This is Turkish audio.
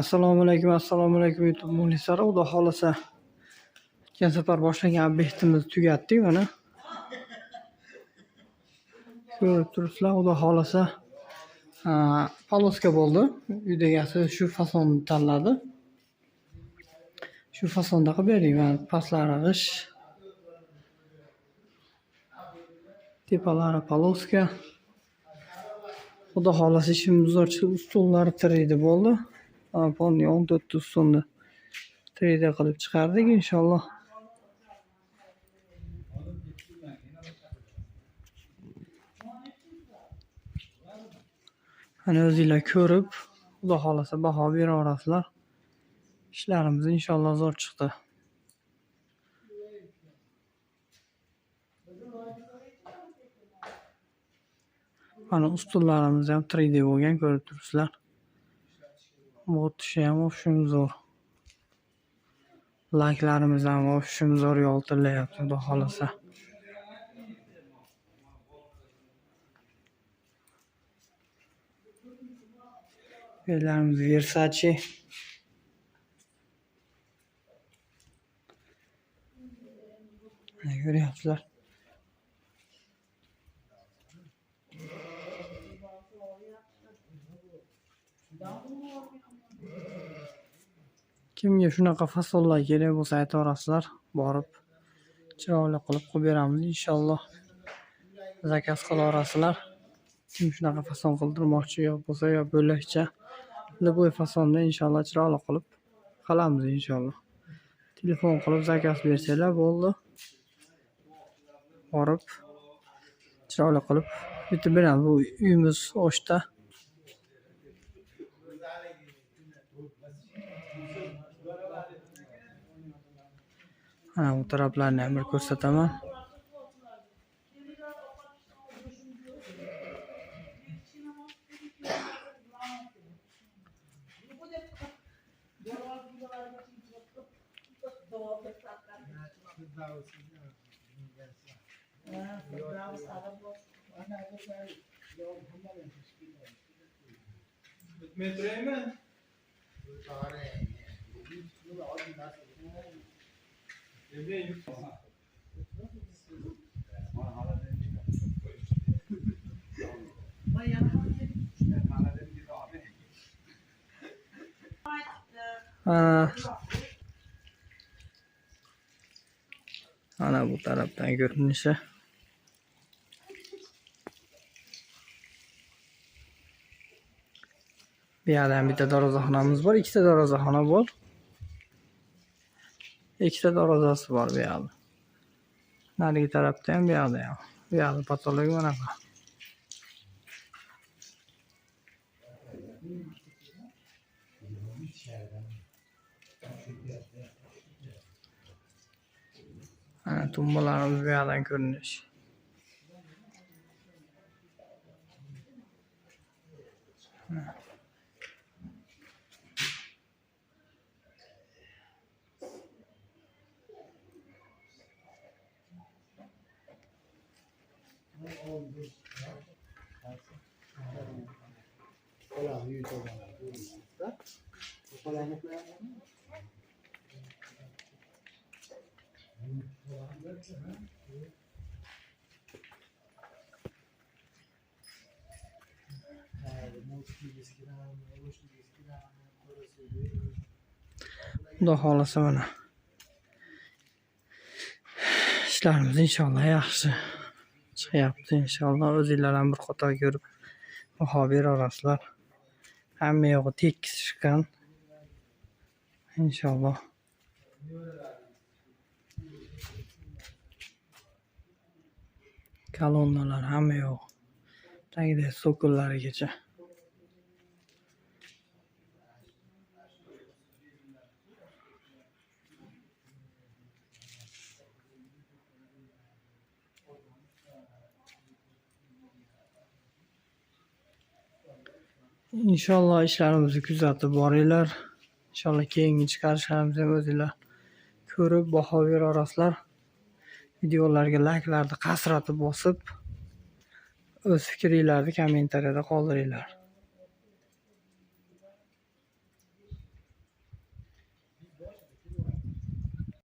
assalomu alaykum assalomu alaykum youtube muxlislari xudo xohlasa o'tgan safar boshlagan obyektimizni tugatdik mana. Ko'rib turibsizlar xudo xohlasa poloska bo'ldi. Uy egasi shu fasonni tanladi. Shu fasonda qilib berdik mana pastlari g'isht tepalari poloska xudo xohlasa ishimiz zo'r ustunlari 3d bo'ldi polni o'n to'rtta ustunni 3d qilib chiqardik inshaalloh mana o'zinglar ko'rib xudo xohlasa baho beraverasizlar ishlarimiz inshaalloh zo'r chiqdi mana ustunlarimiz ham 3d bo'lgan ko'rib Bot şeyim ofşum zor. Like'larimiz ham ofşum zor yol tillayapti, xudo xolasa. Bellarimiz Versace. Görüyorsunuzlar. kimga shunaqa fasonlar kerak bo'lsa aytaverasizlar borib chiroyli qilib qilib beramiz inshaalloh zakaz qilaverasizlar kim shunaqa fason qildirmoqchi yo bo'lsa yo bo'lakcha любой fasonda inshaalloh chiroyli qilib qilamiz inshaalloh telefon qilib zakaz bersanglar bo'ldi borib chiroyli qilib bitib beramiz bu uyimiz o'shda उत्तर plant को सतम मैं तो mana bu taraflarni ham bir ko'rsataman Metroymi? Mana mana bu tarafdan ko'rinishi bu yoqda ham bitta darvozaxonamiz bor ikkita darvozaxona bor ikkita darvozasi bor bu yoqda narigi tarafda ham bu yoqda ham bu yoqda patologi bunaqa mana tumbalarimiz bu yoqdan ko'rinish xudo xohlasa chiqyapti inshaalloh o'zinglar ham bir qator ko'rib baho beraverasizlar hamma yog'i tekis chiqqan inshaalloh kolonnalar hamma yoq tagida so'killarigacha inshaalloh ishlarimizni kuzatib boringlar inshaalloh keyingi chiqarishlarimizni ham o'zinglar ko'rib baho beraverasizlar videolarga layklarni qasratib bosib o'z fikringlarni kommentariyada qoldiringlar